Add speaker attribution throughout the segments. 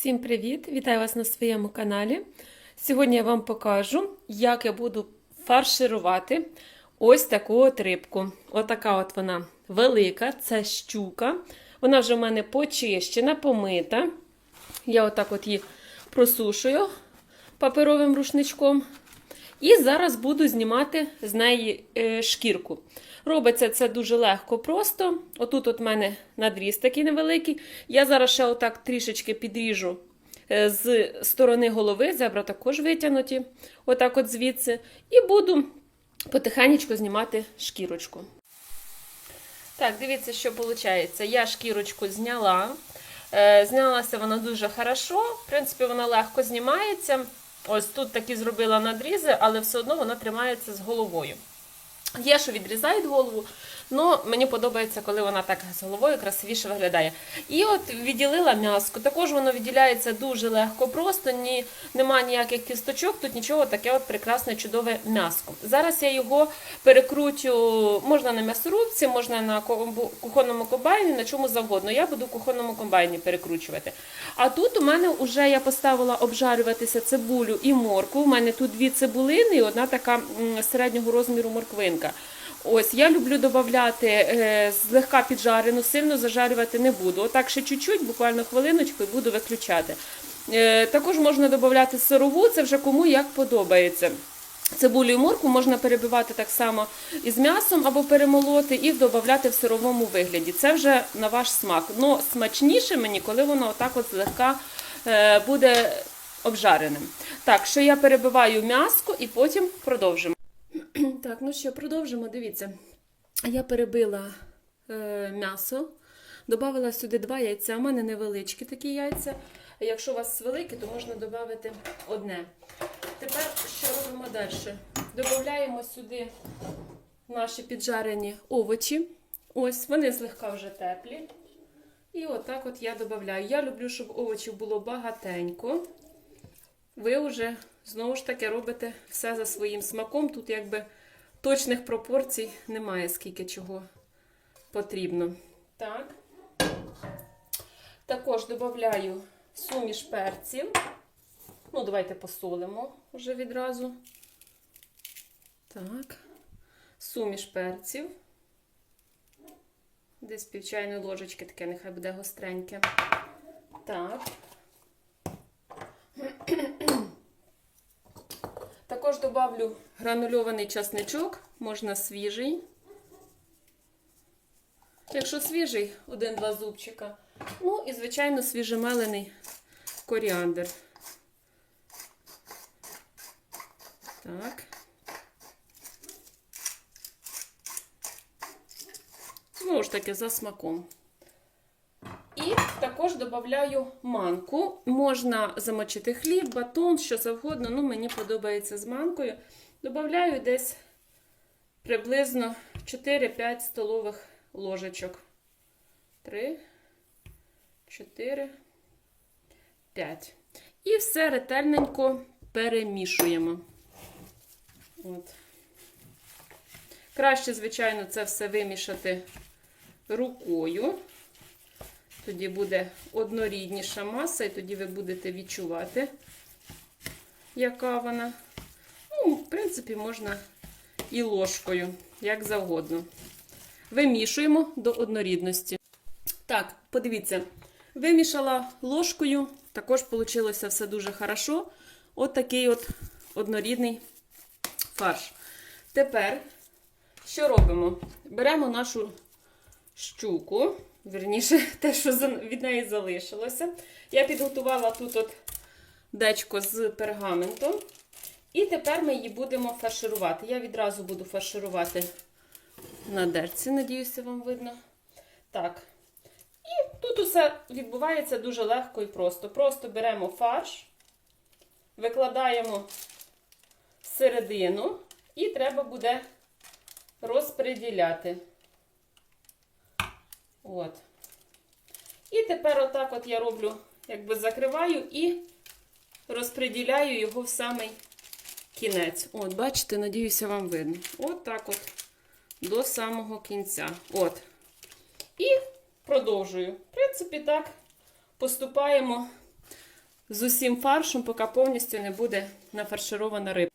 Speaker 1: Всім привіт! Вітаю вас на своєму каналі. Сьогодні я вам покажу, як я буду фарширувати ось таку от рибку. Отака от вона велика, це щука. Вона вже в мене почищена, помита. Я отак от її просушую паперовим рушничком. І зараз буду знімати з неї е, шкірку. Робиться це дуже легко, просто. Отут от в мене надріз такий невеликий. Я зараз ще отак трішечки підріжу е, з сторони голови, зебра також витягнуті, отак от звідси. І буду потихеньку знімати шкірочку. Так, дивіться, що виходить. Я шкірочку зняла. Е, знялася вона дуже хорошо. В принципі, вона легко знімається. Ось тут такі зробила надрізи, але все одно вона тримається з головою. Є, що відрізають голову, але мені подобається, коли вона так з головою красивіше виглядає. І от відділила м'яско. Також воно відділяється дуже легко, просто ні, нема ніяких кісточок, тут нічого, таке от прекрасне, чудове м'яско. Зараз я його перекрутю, можна на м'ясорубці, можна на кухонному комбайні, на чому завгодно. Я буду в кухонному комбайні перекручувати. А тут у мене вже я поставила обжарюватися цибулю і морку. У мене тут дві цибулини і одна така середнього розміру морквинка. Ось, я люблю додати е, злегка піджарену, сильно зажарювати не буду. Отак ще чуть-чуть, буквально хвилиночку, і буду виключати. Е, також можна додати сирову, це вже кому як подобається. Цибулю і морку можна перебивати так само із м'ясом або перемолоти і додати в сировому вигляді. Це вже на ваш смак. Но смачніше мені, коли воно отак от злегка е, буде обжареним. Так, що я перебиваю м'яско і потім продовжимо. Так, ну що, продовжимо. Дивіться. Я перебила е, м'ясо, додала сюди два яйця. У мене невеличкі такі яйця. Якщо у вас великі, то можна додати одне. Тепер що робимо далі? Додаємо сюди наші піджарені овочі. Ось, вони злегка вже теплі. І отак от я додаю. Я люблю, щоб овочів було багатенько. Ви вже знову ж таки робите все за своїм смаком. Тут якби точних пропорцій немає, скільки чого потрібно. Так. Також додаю суміш перців. Ну, давайте посолимо вже відразу. Так. Суміш перців. Десь пів чайної ложечки таке, нехай буде гостреньке. Так. Також добавлю гранульований часничок, можна свіжий. Якщо свіжий, один-два зубчика. Ну і, звичайно, свіжемелений коріандр. Так. Знову ж таки, за смаком. І також додаю манку. Можна замочити хліб, батон, що завгодно. Ну, мені подобається з манкою. Добавляю десь приблизно 4-5 столових ложечок. 3, 4, 5. І все ретельненько перемішуємо. От. Краще, звичайно, це все вимішати рукою. Тоді буде однорідніша маса, і тоді ви будете відчувати, яка вона. Ну, в принципі, можна і ложкою, як завгодно. Вимішуємо до однорідності. Так, подивіться, вимішала ложкою, також вийшло все дуже хорошо. От такий от однорідний фарш. Тепер, що робимо? Беремо нашу щуку. Вірніше, те, що від неї залишилося. Я підготувала тут от дечко з пергаментом. І тепер ми її будемо фарширувати. Я відразу буду фарширувати на дерці, надіюся, вам видно. Так. І тут усе відбувається дуже легко і просто. Просто беремо фарш, викладаємо середину, і треба буде розподіляти. От. І тепер отак от я роблю, якби закриваю і розподіляю його в самий кінець. От, бачите, надіюся, вам видно. От так от до самого кінця. От. І продовжую. В принципі, так поступаємо з усім фаршем, поки повністю не буде нафарширована риба.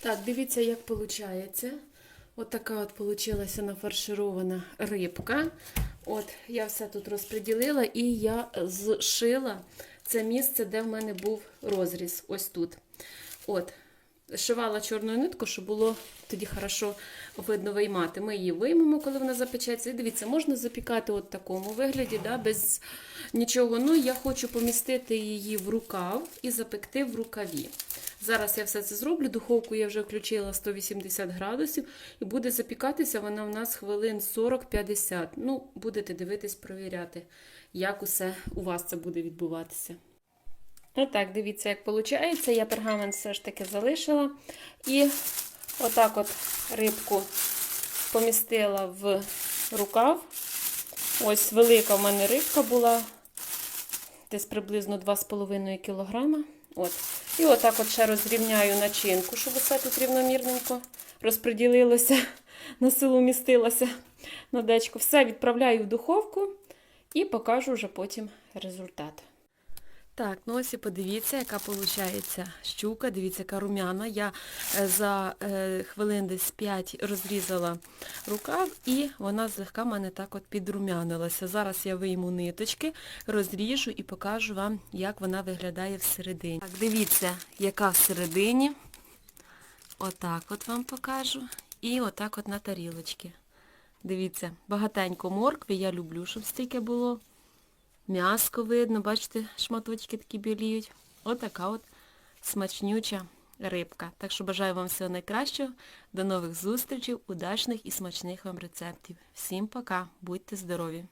Speaker 1: Так, дивіться, як виходить. От от получилася нафарширована рибка. От, я все тут розподілила і я зшила це місце, де в мене був розріз. Ось тут. От, шивала чорною ниткою, щоб було тоді хорошо видно виймати. Ми її виймемо, коли вона запечеться. І дивіться, можна запікати от такому вигляді, да, без нічого. Ну, я хочу помістити її в рукав і запекти в рукаві. Зараз я все це зроблю. Духовку я вже включила 180 градусів, і буде запікатися вона у нас хвилин 40-50. Ну, будете дивитись, провіряти, як усе у вас це буде відбуватися. Отак, дивіться, як виходить. Я пергамент все ж таки залишила. І отак от рибку помістила в рукав. Ось велика в мене рибка була, десь приблизно 2,5 кг. От. І отак от ще розрівняю начинку, щоб усе тут рівномірненько розподілилося, на силу містилося на дечко. Все відправляю в духовку і покажу вже потім результат. Так, ну ось і подивіться, яка виходить щука. Дивіться, яка рум'яна. Я е, за е, хвилин десь 5 розрізала рукав і вона злегка мене так от підрум'янилася. Зараз я вийму ниточки, розріжу і покажу вам, як вона виглядає всередині. Так, дивіться, яка всередині. Отак от вам покажу. І отак от на тарілочки. Дивіться, багатенько моркви, я люблю, щоб стільки було. М'яско видно, бачите, шматочки такі біліють. Отака от смачнюча рибка. Так що бажаю вам всього найкращого. До нових зустрічей, удачних і смачних вам рецептів. Всім пока, будьте здорові!